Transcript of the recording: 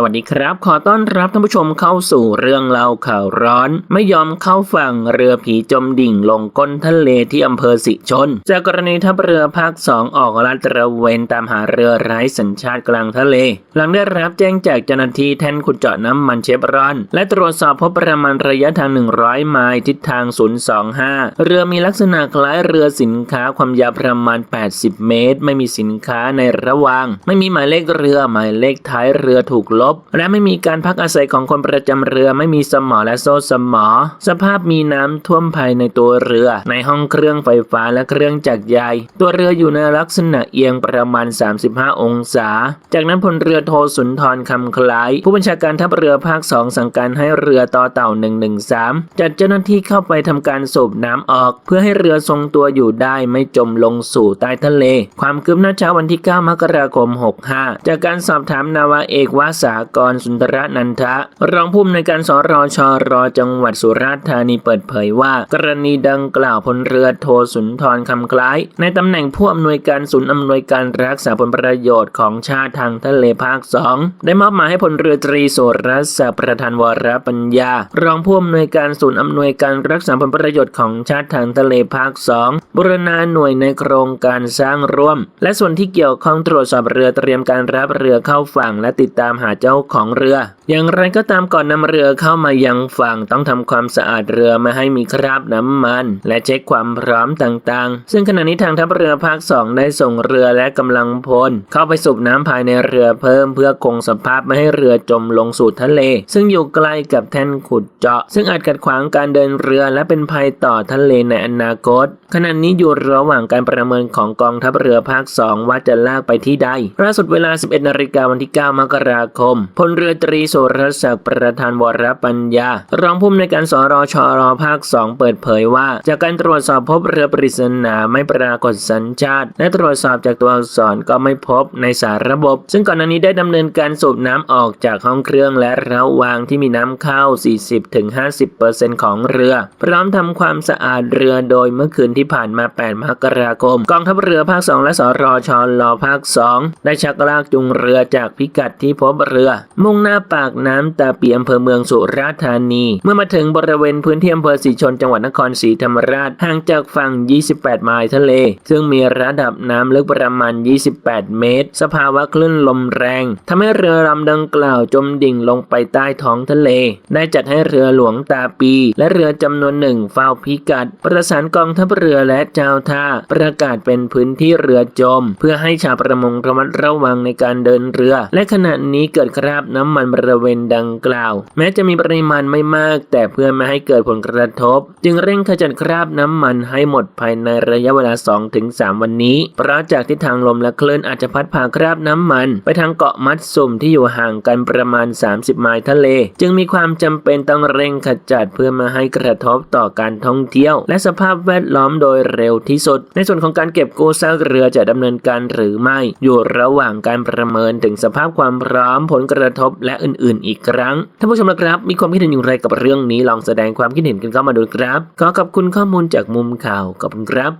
สวัสดีครับ ขอต้อนรับท่านผู้ชมเข้าสู่เรื่องเล่าข่าวร้อน ไม่ยอมเข้าฝั่งเรือผีจมดิ่งลงก้นทะเลที่อำเภอสิชน จากกรณีทัพเรือภาคสองออกลาดตระเวนตามหาเรือไร้สัญชาติกลางทะเล หลังได้รับแจ้งจากเจ้าหน้าที่แท่นขุดเจาะน้ำมันเชฟรอน และตรวจสอบพบประมาณระยะทาง 100 ไมล์ทิศทาง 025 เรือมีลักษณะคล้ายเรือสินค้าความยาวประมาณ 80 เมตร ไม่มีสินค้าในระหว่าง ไม่มีหมายเลขเรือหมายเลขท้ายเรือถูกลบและไม่มีการพักอาศัยของคนประจำเรือไม่มีสมอและโซ่สมอ สภาพมีน้ำท่วมภายในตัวเรือ ในห้องเครื่องไฟฟ้าและเครื่องจักรใยตัวเรืออยู่ในลักษณะเอียงประมาณ 35 องศา จากนั้นพลเรือโทสุนทรคำคล้าย ผู้บัญชาการทัพเรือภาคสองสั่งการให้เรือต่อเต่า 113 จัดเจ้าหน้าที่เข้าไปทำการสูบน้ำออก เพื่อให้เรือทรงตัวอยู่ได้ไม่จมลงสู่ใต้ทะเล ความคืบหน้าเช้าวันที่ 9 มกราคม 65 จากการสอบถามนาวาเอกวาสากรสุนทรนันทะ รองผู้อำนวยการสรชรจังหวัดสุราษฎร์ธานีเปิดเผยว่า กรณีดังกล่าวพลเรือโทสุนทรคำคล้าย ในตำแหน่งผู้อำนวยการศูนย์อำนวยการรักษาผลประโยชน์ของชาติทางทะเลภาคสองได้มอบหมายให้พลเรือตรีสุรศักดิ์ประธานวรปัญญา รองผู้อำนวยการศูนย์อำนวยการรักษาผลประโยชน์ของชาติทางทะเลภาคสองบรณาหน่วยในโครงการสร้างร่วม และส่วนที่เกี่ยวข้องตรวจสอบเรือเตรียมการรับเรือเข้าฝั่ง และติดตามหาเจ้าของเรือ อย่างไรก็ตามก่อนนำเรือเข้ามายังฝั่งต้องทำความสะอาดเรือไม่ให้มีคราบน้ำมัน และเช็คความพร้อมต่างๆ ซึ่งขณะนี้ทางทัพเรือภาคสองได้ส่งเรือและกำลังพล เข้าไปสูบน้ำภายในเรือเพิ่มเพื่อคงสภาพไม่ให้เรือจมลงสู่ทะเล ซึ่งอยู่ใกล้กับแท่นขุดเจาะ ซึ่งอาจขัดขวางการเดินเรือและเป็นภัยต่อทะเลในอนาคต ขณะนี้อยู่ระหว่างการประเมินของกองทัพเรือภาคสองว่าจะลากไปที่ใดล่าสุดเวลา 11นาฬิกาวันที่ 9 มกราคมพลเรือตรีสุรศักดิ์ประธานวรปัญญา รองผู้อำนวยการสรชรภาค 2 เปิดเผยว่า จากการตรวจสอบพบเรือปริศนาไม่ปรากฏสัญชาติ และตรวจสอบจากตัวอักษรก็ไม่พบในสารระบบ ซึ่งก่อนหน้านี้ได้ดำเนินการสูบน้ำออกจากห้องเครื่องและระวางที่มีน้ำเข้า 40-50%ของเรือ พร้อมทำความสะอาดเรือโดยเมื่อคืนที่ผ่านมา 8 มกราคม กองทัพเรือภาค 2 และสรชลภาค 2 ได้ชักลากจูงเรือจากพิกัดที่พบเรือมุ่งหน้าปากน้ำตาปีอำเภอเมืองสุราษฎร์ธานี เมื่อมาถึงบริเวณพื้นที่อำเภอสีชนจังหวัดนครศรีธรรมราชห่างจากฝั่ง 28 ไมล์ทะเล ซึ่งมีระดับน้ำลึกประมาณ 28 เมตร สภาวะคลื่นลมแรงทำให้เรือลำดังกล่าวจมดิ่งลงไปใต้ท้องทะเล ได้จัดให้เรือหลวงตาปี และเรือจำนวนหนึ่งเฝ้าพิกัด ประสานกองทัพเรือและเจ้าท่า ประกาศเป็นพื้นที่เรือจม เพื่อให้ชาวประมงระมัดระวังในการเดินเรือ และขณะนี้เกิดคราบน้ำมันบริเวณดังกล่าว แม้จะมีปริมาณไม่มาก แต่เพื่อไม่ให้เกิดผลกระทบ จึงเร่งขจัดคราบน้ำมันให้หมดภายในระยะเวลา 2-3 วันนี้ เพราะจากทิศทางลมและคลื่นอาจจะพัดพาคราบน้ำมัน ไปทางเกาะมัดสุ่มที่อยู่ห่างกันประมาณ 30 ไมล์ทะเล จึงมีความจำเป็นต้องเร่งขจัดเพื่อมาให้กระทบต่อการท่องเที่ยว และสภาพแวดล้อมโดยเร็วที่สุด ในส่วนของการเก็บกู้ซากเรือจะดำเนินการหรือไม่ อยู่ระหว่างการประเมินถึงสภาพความพร้อมผลกระทบและอื่นๆ อีกครั้งท่านผู้ชมนะครับ มีความคิดเห็นอย่างไรกับเรื่องนี้ลองแสดงความคิดเห็นกันเข้ามาดูครับ ขอขอบคุณข้อมูลจากมุมข่าวขอบคุณครับ